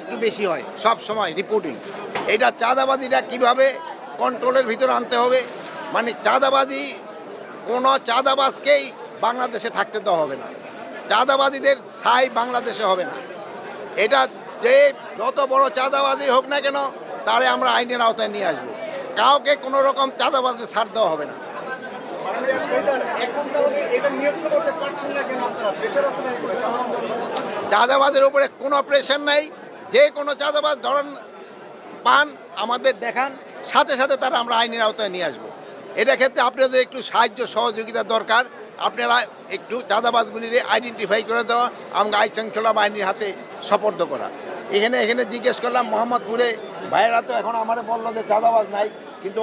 একটু বেশি হয়, সব সময় রিপোর্টিং এটা চাঁদাবাজিটা কীভাবে কন্ট্রোলের ভিতরে আনতে হবে? মানে চাঁদাবাজি, কোনো চাঁদাবাজকেই বাংলাদেশে থাকতে দেওয়া হবে না। চাঁদাবাজিদের স্থায়ী বাংলাদেশে হবে না। এটা যে যত বড় চাঁদাবাজি হোক না কেন, তারে আমরা আইনের আওতায় নিয়ে আসব। কাউকে কোনো রকম চাঁদাবাজি ছাড় দেওয়া হবে না? চাঁদাবাজের উপরে কোনো প্রেশার নাই। যে কোনো চাঁদাবাজ ধরন পান, আমাদের দেখান, সাথে সাথে তারা আমরা আইনের আওতায় নিয়ে আসব। এটা ক্ষেত্রে আপনাদের একটু সাহায্য সহযোগিতা দরকার। আপনারা একটু চাঁদাবাজগুলির আইডেন্টিফাই করে দেওয়া, আমাকে আইন শৃঙ্খলা বাহিনীর হাতে সপর্দ করা। এখানে এখানে জিজ্ঞেস করলাম, মোহাম্মদপুরে ভাইয়েরা তো এখন আমার বলল যে চাঁদাবাজ নাই, কিন্তু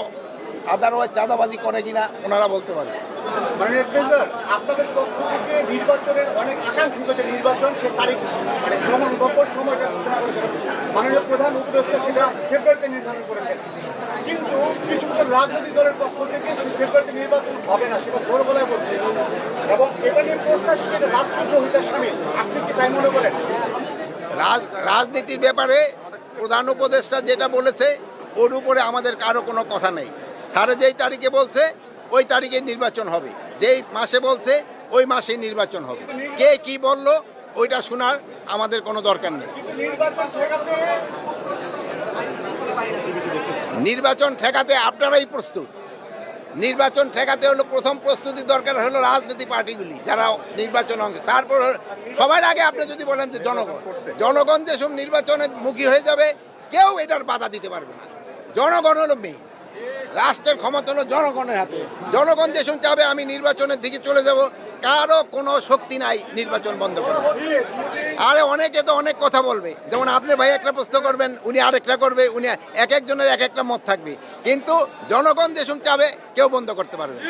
আদারওয়াইজ চাঁদাবাজি করে কিনা ওনারা বলতে মানে আপনাদের পক্ষ থেকে নির্বাচনের অনেক আকাঙ্ক্ষিত যে নির্বাচন সে তারিখ মানে সময় বপর সময়টা ঘোষণা করেছেন মাননীয় প্রধান উপদেষ্টা সেটা ফেব্রুয়ারিতে নির্ধারণ করেছেন। কিন্তু কিছু রাজনৈতিক দলের পক্ষ থেকে ফেব্রুয়ারিতে নির্বাচন হবে না সেটা জোর গলায় বলছে। এবং এটা নিয়ে প্রশ্ন আসছে যে রাষ্ট্রদ্রোহিতা সামিল আপনি কি তাই মনে করেন? রাজ- রাজনীতির ব্যাপারে প্রধান উপদেষ্টা যেটা বলেছে ওর উপরে আমাদের কারও কোনো কথা নেই। স্যারে যেই তারিখে বলছে, ওই তারিখে নির্বাচন হবে। যেই মাসে বলছে, ওই মাসেই নির্বাচন হবে। কে কি বলল, ওইটা শোনার আমাদের কোনো দরকার নেই। নির্বাচন ঠেকাতে আপনারাই প্রস্তুত। নির্বাচন ঠেকাতে হলো, প্রথম প্রস্তুতি দরকার হলো রাজনীতি পার্টিগুলি, যারা নির্বাচন অংশ। তারপর সবার আগে আপনি যদি বলেন যে জনগণ জনগণ যেসব নির্বাচনের মুখী হয়ে যাবে, কেউ এটার বাধা দিতে পারবে না। জনগণ হলো মেয়ে রাষ্ট্রের ক্ষমতা হলো জনগণের হাতে। জনগণ যে শুনতে হবে, আমি নির্বাচনের দিকে চলে যাব। কারও কোনো শক্তি নাই নির্বাচন বন্ধ করা আরে অনেকে তো অনেক কথা বলবে। যেমন আপনি ভাই একটা প্রশ্ন করবেন, উনি আরেকটা করবে, উনি এক একজনের এক একটা মত থাকবে। কিন্তু জনগণ যে শুনতে হবে, কেউ বন্ধ করতে পারবে।